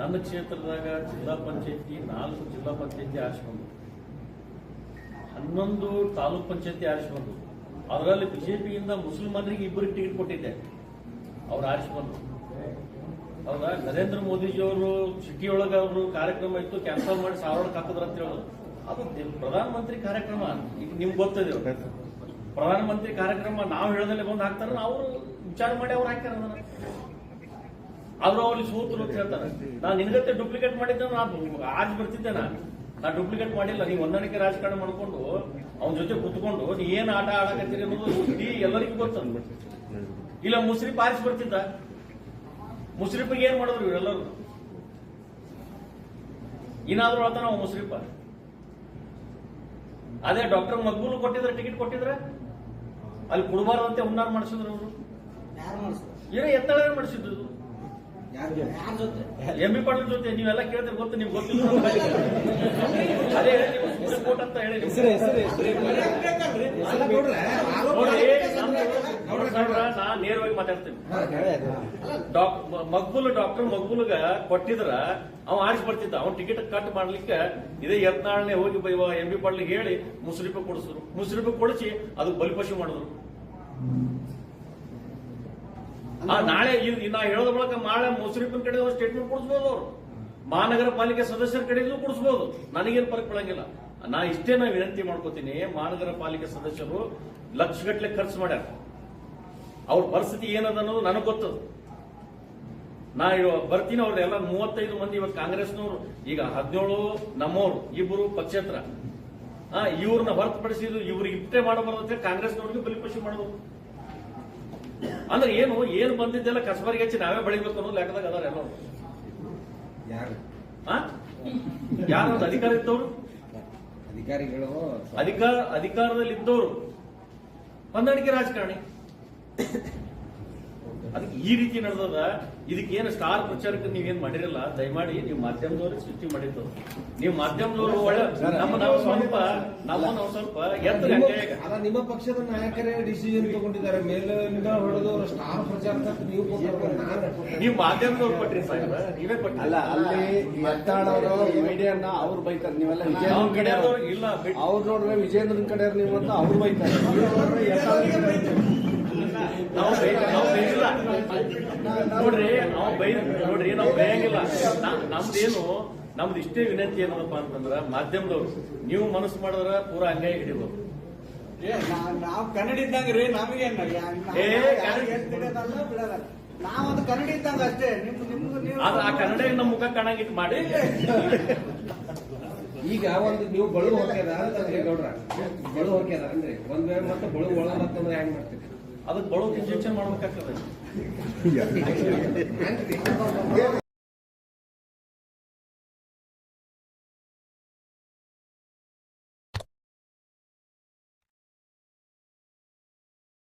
ನನ್ನ ಕ್ಷೇತ್ರದಾಗ ಜಿಲ್ಲಾ ಪಂಚಾಯತಿ ನಾಲ್ಕು ಜಿಲ್ಲಾ ಪಂಚಾಯತಿ ಆರಿಸ್ಕೊಂಡು ಹನ್ನೊಂದು ತಾಲೂಕ್ ಪಂಚಾಯತಿ ಆರಿಸಿಕೊಂಡು ಅದರಲ್ಲಿ ಬಿಜೆಪಿಯಿಂದ ಮುಸಲ್ಮಾನರಿಗೆ ಇಬ್ಬರಿಗೆ ಟಿಕೆಟ್ ಕೊಟ್ಟಿದ್ದೆ. ಅವ್ರು ಆರಿಸಿಕೊಂಡು ಹೌದಾ? ನರೇಂದ್ರ ಮೋದಿಜಿಯವರು ಸಿಟಿ ಒಳಗೆ ಅವರು ಕಾರ್ಯಕ್ರಮ ಇತ್ತು ಕ್ಯಾನ್ಸಲ್ ಮಾಡಿ ಸಾವಿರ ಅಂತ ಹೇಳೋದು. ಅದು ಪ್ರಧಾನಮಂತ್ರಿ ಕಾರ್ಯಕ್ರಮ. ಈಗ ನಿಮ್ಗೆ ಗೊತ್ತದೆ ಪ್ರಧಾನಮಂತ್ರಿ ಕಾರ್ಯಕ್ರಮ ನಾವು ಹೇಳದಲ್ಲೇ ಬಂದು ಹಾಕ್ತಾರ, ಅವರು ವಿಚಾರ ಮಾಡಿ ಅವ್ರು ಹಾಕ್ತಾರ ಅದನ್ನ. ಆದ್ರೂ ಅವ್ರಿಗೆ ಸೋತರು ಅಂತ ಹೇಳ್ತಾರೆ. ನಾನು ನಿನ್ಗತ್ತೆ ಡೂಪ್ಲಿಕೇಟ್ ಮಾಡಿದ್ದೆ ನಾನು ಆಜ್ ಬರ್ತಿದ್ದೆ ನಾನು. ನಾ ಡೂಪ್ಲಿಕೇಟ್ ಮಾಡಿಲ್ಲ ನೀವು ಹೊಂದಾಣಿಕೆ ರಾಜಕಾರಣ ಮಾಡ್ಕೊಂಡು ಅವನ ಜೊತೆ ಕುತ್ಕೊಂಡು ನೀ ಏನ್ ಆಟ ಆಡಕತ್ತೀರಿ ಅನ್ನೋದು ಇಡೀ ಎಲ್ಲರಿಗೂ ಗೊತ್ತ. ಇಲ್ಲ ಮುಸ್ರಿ ಆರಿಸಿ ಬರ್ತಿದ್ದ. ಮುಸ್ರಿಫಿಗೆ ಏನ್ ಮಾಡಿದ್ರು ಇವರೆಲ್ಲರೂ? ಏನಾದ್ರೂ ಹೇಳ್ತಾನ ಅವ ಮುಸ್ರಿಫ ಅದೇ ಡಾಕ್ಟರ್ ಮಗ್ಬೂಲು ಕೊಟ್ಟಿದ್ರೆ ಟಿಕೆಟ್ ಕೊಟ್ಟಿದ್ರೆ? ಅಲ್ಲಿ ಕೊಡಬಾರ್ದಂತೆ ಹುನ್ನಾರ ಮಾಡಿಸಿದ್ರು ಅವರು. ಏನೋ ಎತ್ತಳೆ ಮಾಡಿಸಿದ್ರು ಎಂ ಬಿ ಪಾಟೀಲ್ ಜೊತೆ ನೀವೆಲ್ಲ ಕೇಳಿದ್ರೆ ಗೊತ್ತು ನಿಮ್ಗೆ ಗೊತ್ತಿಲ್ಲ ಅದೇ ಹೇಳಿ ನೀವು ಸುಪ್ರೀಂ ಕೋರ್ಟ್ ಅಂತ ಹೇಳಿ. ನೀವು. ನೋಡ್ರಿ ನೋಡ್ರಿ ಸಾಹೇಬ್ರ, ನಾ ನೇರವಾಗಿ ಮಾತಾಡ್ತೀನಿ. ಡಾಕ್ ಮಕ್ಬುಲ್ ಡಾಕ್ಟರ್ ಮಗ್ಬುಲ್ಗ ಕೊಟ್ಟಿದ್ರ ಅವ್ ಆರಿಸಿ ಬರ್ತಿದ್ದ. ಅವ್ನ ಟಿಕೆಟ್ ಕಟ್ ಮಾಡ್ಲಿಕ್ಕೆ ಇದೇ ಯತ್ನಾಳನೆ ಹೋಗಿ ಬೈವಾ ಎಂ ಬಿ ಪಾಟ್ಲಿಗೆ ಹೇಳಿ ಮುಸ್ರೀಪ ಕೊಡಿಸಿದ್ರು. ಮುಸ್ರೀಪ ಕೊಡಿಸಿ ಅದು ಬಲಿಪಶು ಮಾಡಿದ್ರು. ನಾಳೆ ನಾ ಹೇಳೋದ ಮೂಲಕ ನಾಳೆ ಮುಸ್ರಿಫಿನ ಕಡೆ ಸ್ಟೇಟ್ಮೆಂಟ್ ಕೊಡಿಸ್ಬೋದು ಅವ್ರು. ಮಹಾನಗರ ಪಾಲಿಕೆ ಸದಸ್ಯರ ಕಡೆಯಿಂದ ಕೊಡಿಸ್ಬೋದು. ನನಗೇನು ಫರಕ್ ಬೀಳಂಗಿಲ್ಲ. ನಾ ಇಷ್ಟೇ ನಾ ವಿನಂತಿ ಮಾಡ್ಕೋತೀನಿ ಮಹಾನಗರ ಪಾಲಿಕೆ ಸದಸ್ಯರು ಲಕ್ಷಗಟ್ಟಲೆ ಖರ್ಚು ಮಾಡ್ಯಾರ. ಅವ್ರ ಪರಿಸ್ಥಿತಿ ಏನದ ಅನ್ನೋದು ನನಗೆ ಗೊತ್ತದ. ನಾ ಬರ್ತೀನಿ ಎಲ್ಲಾ ಮೂವತ್ತೈದು ಮಂದಿ ಇವತ್ತು ಕಾಂಗ್ರೆಸ್ನವರು, ಈಗ ಹದಿನೇಳು ನಮ್ಮವರು ಇಬ್ಬರು ಪಕ್ಷೇತರ. ಇವ್ರನ್ನ ಹೊರತುಪಡಿಸಿದ್ರು ಇವ್ರಿಗೆ ಇಷ್ಟೇ ಮಾಡಬಾರ್ದು ಕಾಂಗ್ರೆಸ್ನವ್ರಿಗೆ ಬಲಿಪಶು ಮಾಡೋದು ಅಂದ್ರೆ ಏನು ಏನು ಬಂದಿದ್ದೆಲ್ಲ ಕಸಬರಿಗೆ ಹೆಚ್ಚಿ ನಾವೇ ಬೆಳಿಬೇಕು ಅನ್ನೋದು ಲೆಕ್ಕದಾಗ ಅದಾರ ಎಲ್ಲ ಯಾರು? ಯಾರು? ಅಧಿಕಾರ ಇದ್ದವರು? ಅಧಿಕಾರಿಗಳು ಅಧಿಕಾರ ಅಧಿಕಾರದಲ್ಲಿ ಇದ್ದವರು ಹೊಂದಾಣಿಕೆ ರಾಜಕಾರಣಿ. ಅದಕ್ಕೆ ಈ ರೀತಿ ನಡೆದದ ಇದಕ್ಕೇನು ಸ್ಟಾರ್ ಪ್ರಚಾರಕ್ಕೆ ನೀವೇನ್ ಮಾಡಿರಲ್ಲ ದಯಮಾಡಿ ನೀವು ಮಾಧ್ಯಮದವರು ಸೃಷ್ಟಿ ಮಾಡಿದ್ದು. ನೀವು ಮಾಧ್ಯಮದವರು ಒಳ್ಳೆ ನಮ್ಮ ನಾವು ಸ್ವಲ್ಪ ನಮ್ಮ ನಾವು ಸ್ವಲ್ಪ ನಿಮ್ಮ- ಅಲ್ಲ ನಿಮ್ಮ ಪಕ್ಷದ ನಾಯಕರೇ ಡಿಸಿಷನ್ ತಗೊಂಡಿದ್ದಾರೆ. ಮೇಲಿಂದ ಹೊಡೆದು ಸ್ಟಾರ್ ಪ್ರಚಾರ ನೀವು ನೀವು ಮಾಧ್ಯಮದವ್ರು ಕೊಟ್ರಿ ಸರ್ ನೀವೇ ಕೊಟ್ಟ ಅಲ್ಲ ಅಲ್ಲಿ ಮಾತಾಡೋರು ಮೀಡಿಯಾನ ಅವ್ರು ಬೈತಾರೆ ನೀವೆಲ್ಲ ಕಡೆ ಇಲ್ಲ ಅವ್ರು ನೋಡ್ರೆ ವಿಜಯೇಂದ್ರನ್ ಕಡೆ ನೀವು ಅಂತ ಅವ್ರು ಬೈತಾರೆ. ನೀವು ನಾವು ಬೈದಿಲ್ಲ. ನೋಡ್ರಿ ನಾವು ಬೈ ನೋಡ್ರಿ ನಾವು ಬೈಯಂಗಿಲ್ಲ. ನಮ್ದೇನು ನಮ್ದು ಇಷ್ಟೇ ವಿನಂತಿ ಏನಪ್ಪ ಅಂತಂದ್ರ ಮಾಧ್ಯಮದವ್ರು ನೀವು ಮನಸ್ಸು ಮಾಡಿದ್ರ ಪೂರಾ ಅಂಗೈ ಹಿಡಿಬೋದು. ನಾವು ಕನ್ನಡ ಇದ್ದಂಗ ರೀ ನಮಗೆ ಏ, ಕನ್ನಡ- ಇದ್ದಂಗ ಅಷ್ಟೇ. ನಿಮ್ ನಿಮ್ದು ನೀವು ಆ ಕನ್ನಡ ನಮ್ಮ ಮುಖ ಕಾಣಂಗಿಟ್ ಮಾಡಿ. ಈಗ ಒಂದು ನೀವು ಬಳು ಹೋಗ್ಯದ ಅಂತಂದ್ರೆ ಗೌಡ್ರ. ಬಳು ಹೋಗ್ಯದ ಅಂದ್ರೆ ಒಂದ್ ವೇಳೆ ಮತ್ತೆ ಬಳು ಒಳಗತ್ತಂದ್ರೆ ಹೆಂಗ್ ಮಾಡ್ತೀರಿ? ಅದಕ್ಕೆ ಬಡೋದು ಇಂಜೆಕ್ಷನ್ ಮಾಡ್ಬೇಕಾಗ್ತದೆ.